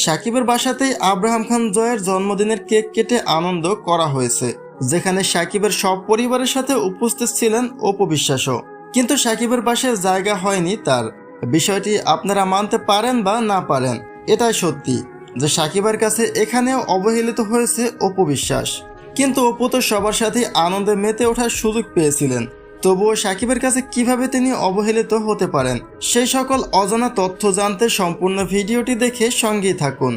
সাকিবের বাসাতেই আব্রাহাম খান জয়ের জন্মদিনের কেক কেটে আনন্দ করা হয়েছে, যেখানে সাকিবের সব পরিবারের সাথে উপস্থিত ছিলেন অপবিশ্বাসও কিন্তু সাকিবের বাসায় জায়গা হয়নি তার। বিষয়টি আপনারা মানতে পারেন বা না পারেন, এটাই সত্যি যে সাকিবের কাছে এখানেও অবহেলিত হয়েছে অপবিশ্বাস কিন্তু অপু তো সবার সাথে আনন্দে মেতে ওঠার সুযোগ পেয়েছিলেন। তবুও সাকিবের কাছে কীভাবে তিনি অবহেলিত হতে পারেন, সেই সকল অজানা তথ্য জানতে সম্পূর্ণ ভিডিওটি দেখে সঙ্গেই থাকুন।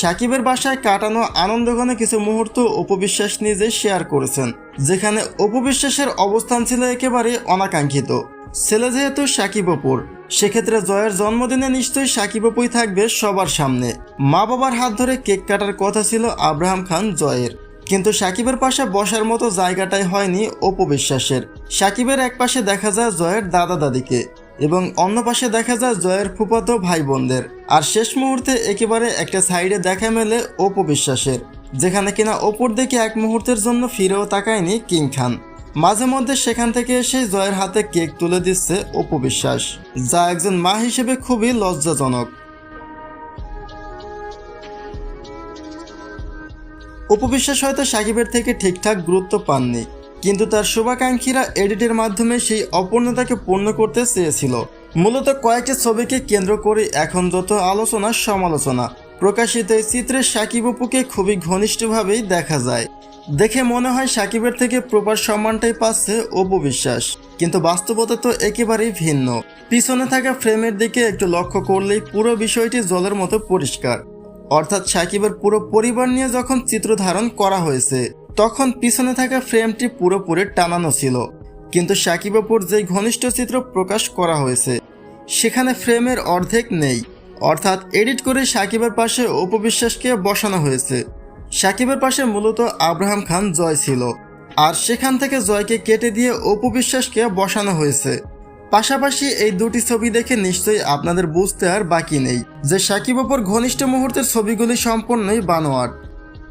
সাকিবের বাসায় কাটানো আনন্দঘনে কিছু মুহূর্ত উপবিশ্বাস নিজে শেয়ার করেছেন, যেখানে উপবিশ্বাসের অবস্থান ছিল একেবারে অনাকাঙ্ক্ষিত। ছেলে যেহেতু সাকিব অপুর সেক্ষেত্রে জয়ের জন্মদিনে নিশ্চয়ই সাকিব অপুই থাকবে সবার সামনে। মা বাবার হাত ধরে কেক কাটার কথা ছিল আব্রাহাম খান জয়ের। কিন্তু সাকিবের পাশে বসার মতো জায়গাটাই হয়নি অপবিশ্বাসের সাকিবের এক পাশে দেখা যায় জয়ের দাদা দাদিকে এবং অন্য পাশে দেখা যায় জয়ের ফুফাতো ভাই বোনদের আর শেষ মুহূর্তে একেবারে একটা সাইডে দেখা মেলে অপবিশ্বাসের যেখানে কিনা অপর দিকে এক মুহূর্তের জন্য ফিরেও তাকায়নি কিং খান। মাঝে মধ্যে সেখান থেকে এসে জয়ের হাতে কেক তুলে দিচ্ছে অপবিশ্বাস যা একজন মা হিসেবে খুবই লজ্জাজনক। উপবিশ্বাস হয়তো সাকিবের থেকে ঠিকঠাক গুরুত্ব পাননি, কিন্তু তার শুভাকাঙ্ক্ষীরা এডিটের মাধ্যমে সেই অপূর্ণতাকে পূর্ণ করতে চেয়েছিল। মূলত কয়েকটি ছবিকে কেন্দ্র করে এখন যত আলোচনা সমালোচনা, প্রকাশিত এই চিত্রে সাকিব অপুকে খুবই ঘনিষ্ঠভাবেই দেখা যায়। দেখে মনে হয় সাকিবের থেকে প্রপার সম্মানটাই পাচ্ছে অপু বিশ্বাস কিন্তু বাস্তবতা তো একেবারেই ভিন্ন। পিছনে থাকা ফ্রেমের দিকে একটু লক্ষ্য করলেই পুরো বিষয়টি জলের মতো পরিষ্কার। অর্থাৎ সাকিবের পুরো পরিবার নিয়ে যখন চিত্র ধারণ করা হয়েছে, তখন পিছনে থাকা ফ্রেমটি পুরোপুরি টানানো ছিল। কিন্তু সাকিব অপুর যেই ঘনিষ্ঠ চিত্র প্রকাশ করা হয়েছে, সেখানে ফ্রেমের অর্ধেক নেই। অর্থাৎ এডিট করে সাকিবের পাশে উপবিশ্বাসকে বসানো হয়েছে। সাকিবের পাশে মূলত আব্রাহাম খান জয় ছিল। আর সেখান থেকে জয়কে কেটে দিয়ে উপবিশ্বাসকে বসানো হয়েছে। পাশাপাশি এই দুটি ছবি দেখে নিশ্চয়ই আপনাদের বুঝতে আর বাকি নেই। যে সাকিব অপর ঘনিষ্ঠ মুহূর্তের ছবিগুলি সম্পূর্ণই বানোয়াট।